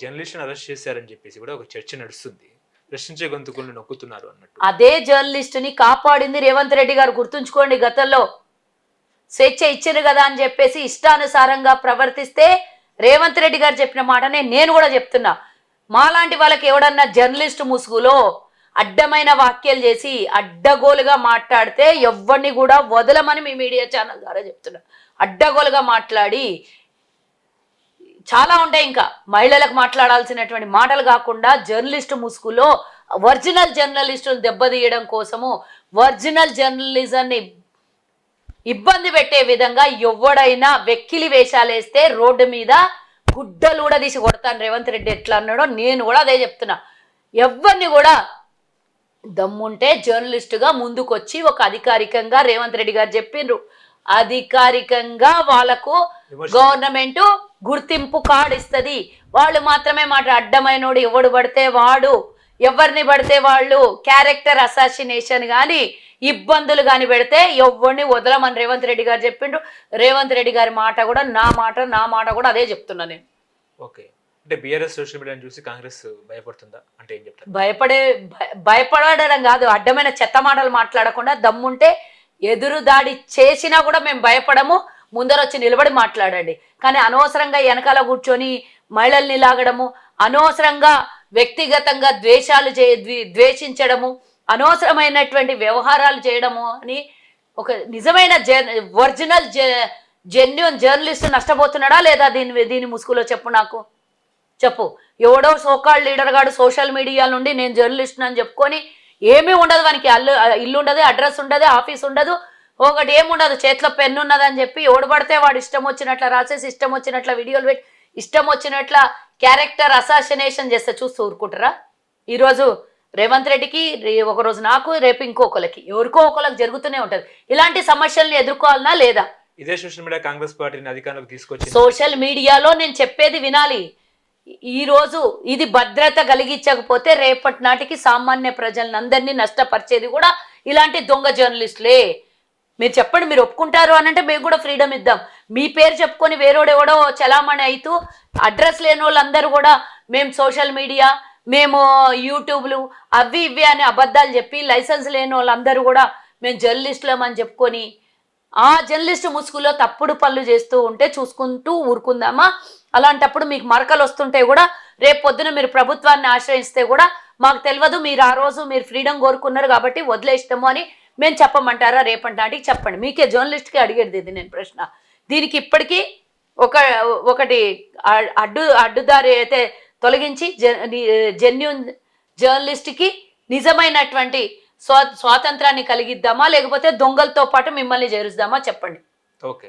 Journalist arrest చేశారని చెప్పేసి కూడా ఒక చర్చ నడుస్తుంది. ప్రశ్నించే గొంతుకులను నొక్కుతున్నారు అన్నట్టు. అదే జర్నలిస్ట్ని కాపాడింది రేవంత్ రెడ్డి గారు. గుర్తుంచుకోండి గతంలో స్వేచ్ఛ ఇచ్చారు కదా అని చెప్పేసి ఇష్టానుసారంగా ప్రవర్తిస్తే రేవంత్ రెడ్డి గారు చెప్పిన మాటనే నేను కూడా చెప్తున్నా. మాలాంటి వాళ్ళకి ఎవడన్నా జర్నలిస్ట్ ముసుగులో అడ్డమైన వాక్యాలు చేసి అడ్డగోలుగా మాట్లాడితే ఎవరిని కూడా వదలమని మీ మీడియా ఛానల్ ద్వారా చెప్తున్నా. అడ్డగోలుగా మాట్లాడి చాలా ఉంటాయి ఇంకా. మహిళలకు మాట్లాడాల్సినటువంటి మాటలు కాకుండా జర్నలిస్ట్ ముసుగులో ఒరిజినల్ జర్నలిస్టులు దెబ్బతీయడం కోసము ఒరిజినల్ జర్నలిజంని ఇబ్బంది పెట్టే విధంగా ఎవడైనా వెక్కిలి వేషాలు వేస్తే రోడ్డు మీద గుడ్డలు కూడా తీసి కొడతాను. రేవంత్ రెడ్డి ఎట్లా అన్నాడో నేను కూడా అదే చెప్తున్నా. ఎవరిని కూడా దమ్ముంటే జర్నలిస్టుగా ముందుకొచ్చి ఒక అధికారికంగా రేవంత్ రెడ్డి గారు చెప్పిండ్రు అధికారికంగా వాళ్ళకు గవర్నమెంట్ గుర్తింపు కార్డు ఇస్తుంది. వాళ్ళు మాత్రమే మాట అడ్డమైనోడు ఎవడు పడితే వాడు ఎవరిని పడితే వాళ్ళు క్యారెక్టర్ అసాసినేషన్ కానీ ఇబ్బందులు కానీ పెడితే ఎవరిని వదలమని రేవంత్ రెడ్డి గారు చెప్పిండ్రు. రేవంత్ రెడ్డి గారి మాట కూడా నా మాట నా మాట కూడా అదే చెప్తున్నా నేను. ఓకే. అంటే బీఆర్ఎస్ సోషల్ మీడియాని చూసి కాంగ్రెస్ భయపడుతుందా? అంటే ఏం చెప్తారు? భయపడే భయ- భయపడడం కాదు. అడ్డమైన చెత్త మాటలు మాట్లాడకుండా దమ్ముంటే ఎదురు దాడి చేసినా కూడా మేము భయపడము. ముందరొచ్చి నిలబడి మాట్లాడండి. కానీ అనవసరంగా వెనకాల కూర్చొని మహిళల్ని లాగడము అనవసరంగా వ్యక్తిగతంగా ద్వేషాలు చే ద్వేషించడము అనవసరమైనటువంటి వ్యవహారాలు చేయడము అని ఒక నిజమైన జర్ ఒరిజినల్ జెన్యున్ జర్నలిస్ట్ నష్టపోతున్నాడా లేదా దీని దీని ముసుగులో చెప్పు నాకు. చెప్పు. ఎవడో సోకాల్ లీడర్ గాడు సోషల్ మీడియా నుండి నేను జర్నలిస్ట్ అని చెప్పుకొని ఏమీ ఉండదు వానికి అల్లు ఇల్లు ఉండదు అడ్రస్ ఉండదు ఆఫీస్ ఉండదు ఒకటి ఏముండదు చేతిలో పెన్ను ఉన్నది అని చెప్పి ఎవడు పడితే వాడు ఇష్టం వచ్చినట్ల రాసేసి ఇష్టం వచ్చినట్ల వీడియోలు పెట్టి ఇష్టం వచ్చినట్ల క్యారెక్టర్ అసాసినేషన్ చేస్తే చూస్తూ ఊరుకుంటారా? ఈరోజు రేవంత్ రెడ్డికి ఒకరోజు నాకు రేపు ఇంకొకరికి ఎవరికో ఒకరికి జరుగుతూనే ఉంటుంది. ఇలాంటి సమస్యల్ని ఎదుర్కోవాలనా లేదా? ఇదే సోషల్ మీడియా కాంగ్రెస్ పార్టీని అధికారంలోకి తీసుకొచ్చింది. సోషల్ మీడియాలో నేను చెప్పేది వినాలి. ఈ రోజు ఇది భద్రత కలిగించకపోతే రేపటి నాటికి సామాన్య ప్రజలందరినీ నష్టపరిచేది కూడా ఇలాంటి దొంగ జర్నలిస్టులే. మీరు చెప్పండి మీరు ఒప్పుకుంటారు అని అంటే మేము కూడా ఫ్రీడమ్ ఇద్దాం. మీ పేరు చెప్పుకొని వేరేవాడు ఎవడో చలామణి అవుతూ అడ్రస్ లేని వాళ్ళందరూ కూడా మేము సోషల్ మీడియా మేము యూట్యూబ్లు అవి ఇవి అని అబద్ధాలు చెప్పి లైసెన్స్ లేని వాళ్ళందరూ కూడా మేము జర్నలిస్టులం అని చెప్పుకొని ఆ జర్నలిస్ట్ ముసుగులో తప్పుడు పనులు చేస్తూ ఉంటే చూసుకుంటూ ఊరుకుందామా? అలాంటప్పుడు మీకు మరకలు వస్తుంటే కూడా రేపు పొద్దున మీరు ప్రభుత్వాన్ని ఆశ్రయిస్తే కూడా మాకు తెలియదు మీరు ఆ రోజు మీరు ఫ్రీడమ్ కోరుకున్నారు కాబట్టి వదిలేస్తాము అని మేము చెప్పమంటారా? రేపటి చెప్పండి. మీకే జర్నలిస్ట్కి అడిగేది ఇది నేను ప్రశ్న. దీనికి ఇప్పటికీ ఒక ఒకటి అడ్డు అడ్డుదారి అయితే తొలగించి జెన్యున్ జర్నలిస్ట్కి నిజమైనటువంటి స్వా స్వాతంత్రాన్ని కలిగిద్దామా? లేకపోతే దొంగలతో పాటు మిమ్మల్ని చేరుద్దామా చెప్పండి. ఓకే.